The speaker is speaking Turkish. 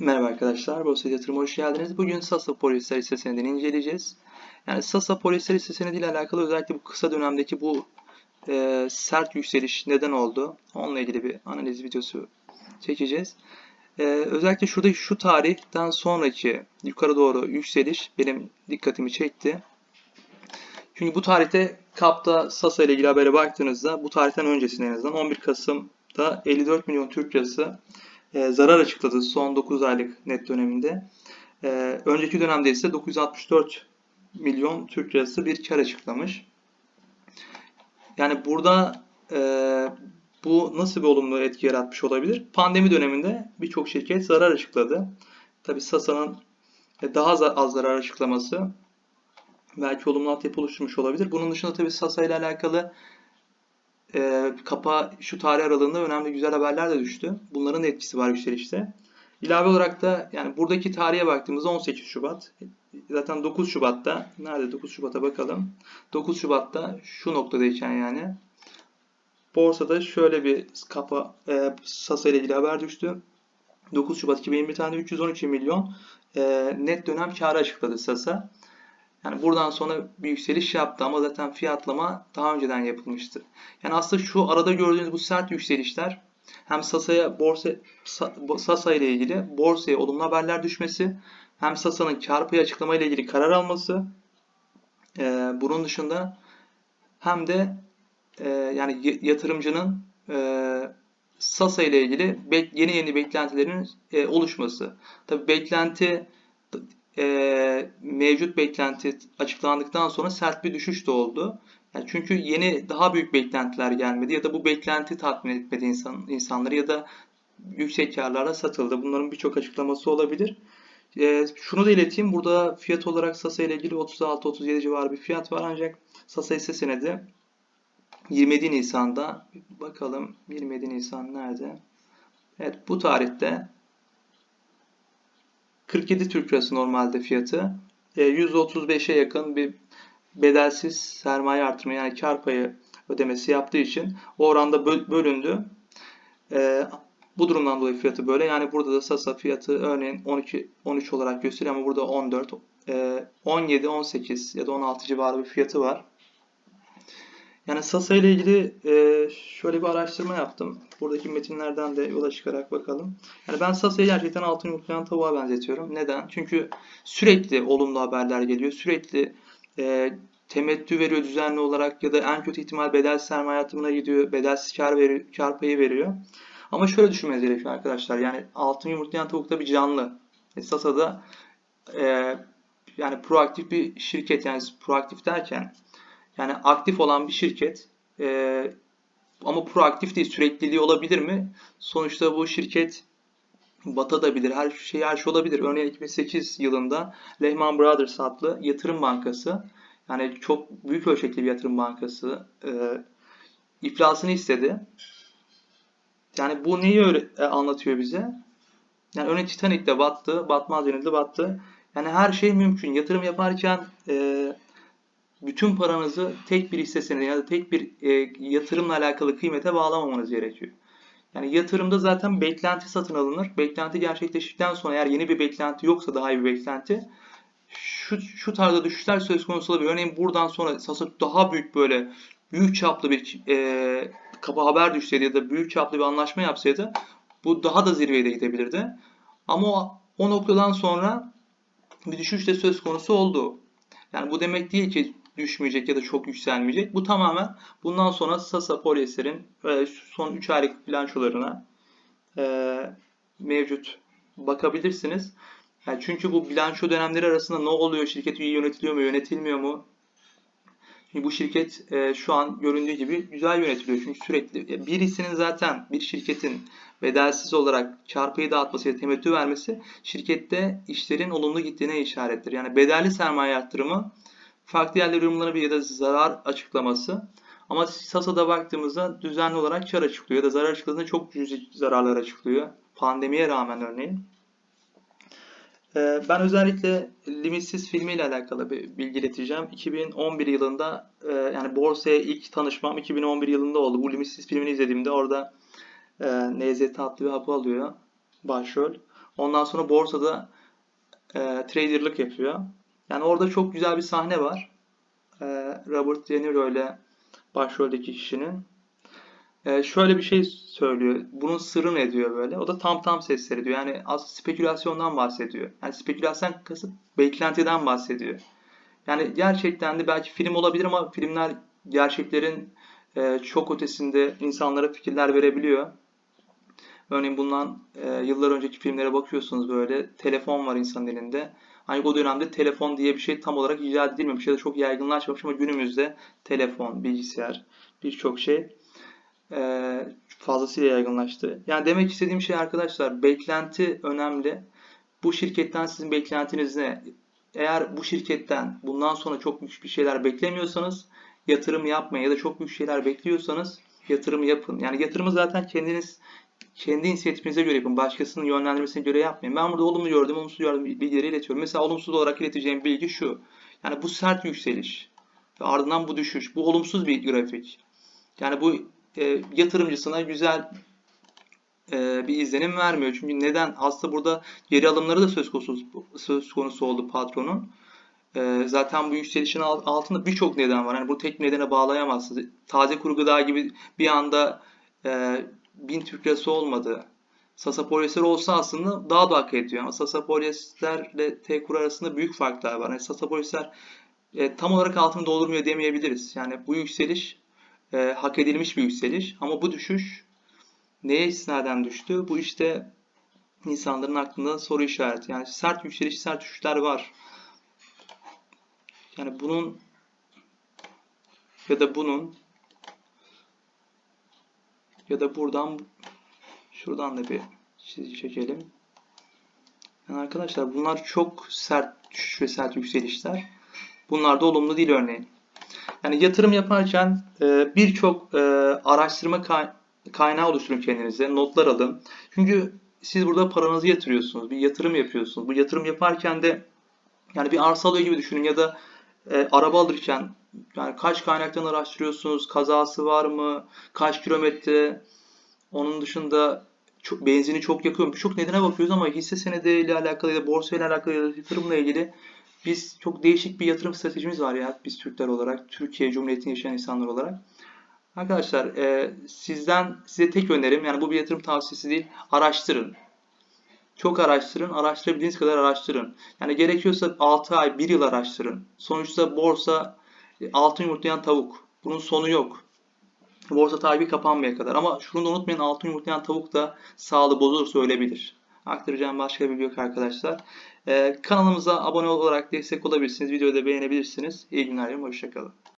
Merhaba arkadaşlar, Borsa Yatırım'a hoş geldiniz. Bugün Sasa polisler hisse inceleyeceğiz. Yani Sasa polisler hisse ile alakalı özellikle bu kısa dönemdeki bu e, sert yükseliş neden oldu? Onunla ilgili bir analiz videosu çekeceğiz. E, özellikle şurada şu tarihten sonraki yukarı doğru yükseliş benim dikkatimi çekti. Çünkü bu tarihte KAP'ta Sasa ile ilgili habere baktığınızda bu tarihten öncesinde en azından 11 Kasım'da 54 milyon Türk lirası e, zarar açıkladı son 9 aylık net döneminde. E, önceki dönemde ise 964 milyon Türk lirası bir kar açıklamış. Yani burada e, bu nasıl bir olumlu etki yaratmış olabilir? Pandemi döneminde birçok şirket zarar açıkladı. Tabi Sasa'nın daha az zarar açıklaması belki olumlu altyapı oluşturmuş olabilir. Bunun dışında tabi Sasa ile alakalı e, kapa şu tarih aralığında önemli güzel haberler de düştü. Bunların da etkisi var yükselişte. İlave olarak da yani buradaki tarihe baktığımızda 18 Şubat. Zaten 9 Şubat'ta nerede 9 Şubat'a bakalım. 9 Şubat'ta şu noktadayken yani borsada şöyle bir kapa e, Sasa ile ilgili haber düştü. 9 Şubat 2021 tane 313 milyon e, net dönem karı açıkladı Sasa. Yani buradan sonra bir yükseliş yaptı ama zaten fiyatlama daha önceden yapılmıştı. Yani aslında şu arada gördüğünüz bu sert yükselişler hem Sasa'ya borsa Sasa ile ilgili borsaya olumlu haberler düşmesi, hem Sasa'nın kar payı açıklama ile ilgili karar alması, e, bunun dışında hem de e, yani yatırımcının e, Sasa ile ilgili yeni yeni beklentilerin e, oluşması. Tabi beklenti e, mevcut beklenti açıklandıktan sonra sert bir düşüş de oldu. Yani çünkü yeni daha büyük beklentiler gelmedi ya da bu beklenti tatmin etmedi insan, insanları ya da yüksek karlarla satıldı. Bunların birçok açıklaması olabilir. E, şunu da ileteyim. Burada fiyat olarak Sasa ile ilgili 36-37 civarı bir fiyat var ancak Sasa hisse senedi 27 Nisan'da bakalım 27 Nisan nerede? Evet bu tarihte 47 Türk Lirası normalde fiyatı. E, %35'e yakın bir bedelsiz sermaye artırma yani kar payı ödemesi yaptığı için o oranda bölündü. E, bu durumdan dolayı fiyatı böyle. Yani burada da Sasa fiyatı örneğin 12 13 olarak gösteriyor ama burada 14 17 18 ya da 16 civarı bir fiyatı var. Yani Sasa ile ilgili e, şöyle bir araştırma yaptım. Buradaki metinlerden de yola çıkarak bakalım. Yani ben Sasa'yı gerçekten altın yumurtlayan tavuğa benzetiyorum. Neden? Çünkü sürekli olumlu haberler geliyor. Sürekli e, temettü veriyor düzenli olarak ya da en kötü ihtimal bedel sermaye yatırımına gidiyor. Bedelsiz kar, veriyor, kar payı veriyor. Ama şöyle düşünmeniz gerekiyor arkadaşlar. Yani altın yumurtlayan tavuk da bir canlı. E, Sasa'da e, yani proaktif bir şirket yani proaktif derken yani aktif olan bir şirket e, ama proaktif değil sürekliliği olabilir mi? Sonuçta bu şirket batabilir. Her şey her şey olabilir. Örneğin 2008 yılında Lehman Brothers adlı yatırım bankası yani çok büyük ölçekli bir yatırım bankası e, iflasını istedi. Yani bu neyi öyle, e, anlatıyor bize? Yani örneğin Titanic de battı, batmaz denildi battı. Yani her şey mümkün. Yatırım yaparken e, bütün paranızı tek bir hisse senedi ya da tek bir e, yatırımla alakalı kıymete bağlamamanız gerekiyor. Yani yatırımda zaten beklenti satın alınır. Beklenti gerçekleştikten sonra eğer yeni bir beklenti yoksa daha iyi bir beklenti şu, şu tarzda düşüşler söz konusu olabilir. Örneğin buradan sonra Sasa daha büyük böyle büyük çaplı bir e, kaba haber düşseydi ya da büyük çaplı bir anlaşma yapsaydı bu daha da zirveye de gidebilirdi. Ama o, o noktadan sonra bir düşüş de söz konusu oldu. Yani bu demek değil ki düşmeyecek ya da çok yükselmeyecek. Bu tamamen bundan sonra Sasa Polyester'in e, son 3 aylık bilançolarına e, mevcut bakabilirsiniz. Yani çünkü bu bilanço dönemleri arasında ne oluyor? Şirket iyi yönetiliyor mu, yönetilmiyor mu? Çünkü bu şirket e, şu an göründüğü gibi güzel yönetiliyor. Çünkü sürekli birisinin zaten bir şirketin bedelsiz olarak çarpıyı dağıtması ya temettü vermesi şirkette işlerin olumlu gittiğine işarettir. Yani bedelli sermaye arttırımı farklı yerler yorumlanabilir ya da zarar açıklaması. Ama Sasa'da baktığımızda düzenli olarak kar açıklıyor ya da zarar açıkladığında çok cüzi zararlar açıklıyor. Pandemiye rağmen örneğin. Ee, ben özellikle Limitsiz filmiyle alakalı bir bilgi ileteceğim. 2011 yılında e, yani borsaya ilk tanışmam 2011 yılında oldu. Bu Limitsiz filmini izlediğimde orada e, NZT adlı bir hapı alıyor başrol. Ondan sonra borsada e, traderlık yapıyor. Yani orada çok güzel bir sahne var. E, Robert De Niro ile başroldeki kişinin. E, şöyle bir şey söylüyor. Bunun sırrı ne diyor böyle. O da tam tam sesleri diyor. Yani aslında spekülasyondan bahsediyor. Yani spekülasyon kasıt beklentiden bahsediyor. Yani gerçekten de belki film olabilir ama filmler gerçeklerin e, çok ötesinde insanlara fikirler verebiliyor. Örneğin bundan e, yıllar önceki filmlere bakıyorsunuz böyle telefon var insanın elinde. Hani o dönemde telefon diye bir şey tam olarak icat edilmemiş ya da çok yaygınlaşmamış ama günümüzde telefon, bilgisayar, birçok şey e, fazlasıyla yaygınlaştı. Yani demek istediğim şey arkadaşlar beklenti önemli. Bu şirketten sizin beklentiniz ne? Eğer bu şirketten bundan sonra çok büyük bir şeyler beklemiyorsanız yatırım yapmayın ya da çok büyük şeyler bekliyorsanız yatırım yapın. Yani yatırımı zaten kendiniz kendi inisiyatifinize göre yapın. Başkasının yönlendirmesine göre yapmayın. Ben burada olumlu gördüm, olumsuz gördüm bilgileri iletiyorum. Mesela olumsuz olarak ileteceğim bilgi şu. Yani bu sert yükseliş ve ardından bu düşüş. Bu olumsuz bir grafik. Yani bu e, yatırımcısına güzel e, bir izlenim vermiyor. Çünkü neden? Aslında burada geri alımları da söz konusu, söz konusu oldu patronun. E, zaten bu yükselişin alt- altında birçok neden var. Yani bu tek bir nedene bağlayamazsınız. Taze kuru gıda gibi bir anda e, 1000 Türk lirası olmadı. Sasa polyester olsa aslında daha da hak ediyor. Sasa polyesterle T-Kur arasında büyük farklar var. Yani Sasa polyester e, tam olarak altını doldurmuyor demeyebiliriz. Yani bu yükseliş e, hak edilmiş bir yükseliş. Ama bu düşüş neye istinaden düştü? Bu işte insanların aklında soru işareti. Yani sert yükseliş, sert düşüşler var. Yani bunun ya da bunun ya da buradan şuradan da bir çizgi çekelim. Yani arkadaşlar bunlar çok sert düşüş ve sert yükselişler. Bunlar da olumlu değil örneğin. Yani yatırım yaparken e, birçok e, araştırma kay- kaynağı oluşturun kendinize. Notlar alın. Çünkü siz burada paranızı yatırıyorsunuz. Bir yatırım yapıyorsunuz. Bu yatırım yaparken de yani bir arsa alıyor gibi düşünün ya da e, araba alırken yani kaç kaynaktan araştırıyorsunuz? Kazası var mı? Kaç kilometre? Onun dışında çok, benzini çok yakıyor. Birçok nedene bakıyoruz ama hisse senediyle alakalı ya da borsa ile alakalı ya da yatırımla ilgili biz çok değişik bir yatırım stratejimiz var ya biz Türkler olarak, Türkiye Cumhuriyeti'nde yaşayan insanlar olarak. Arkadaşlar e, sizden size tek önerim yani bu bir yatırım tavsiyesi değil. Araştırın. Çok araştırın. Araştırabildiğiniz kadar araştırın. Yani gerekiyorsa 6 ay, 1 yıl araştırın. Sonuçta borsa altın yumurtlayan tavuk. Bunun sonu yok. Borsa tarihi kapanmaya kadar. Ama şunu da unutmayın altın yumurtlayan tavuk da sağlığı bozulursa ölebilir. Aktaracağım başka bir yok arkadaşlar. Ee, kanalımıza abone olarak destek olabilirsiniz. Videoyu da beğenebilirsiniz. İyi günler. Hoşçakalın.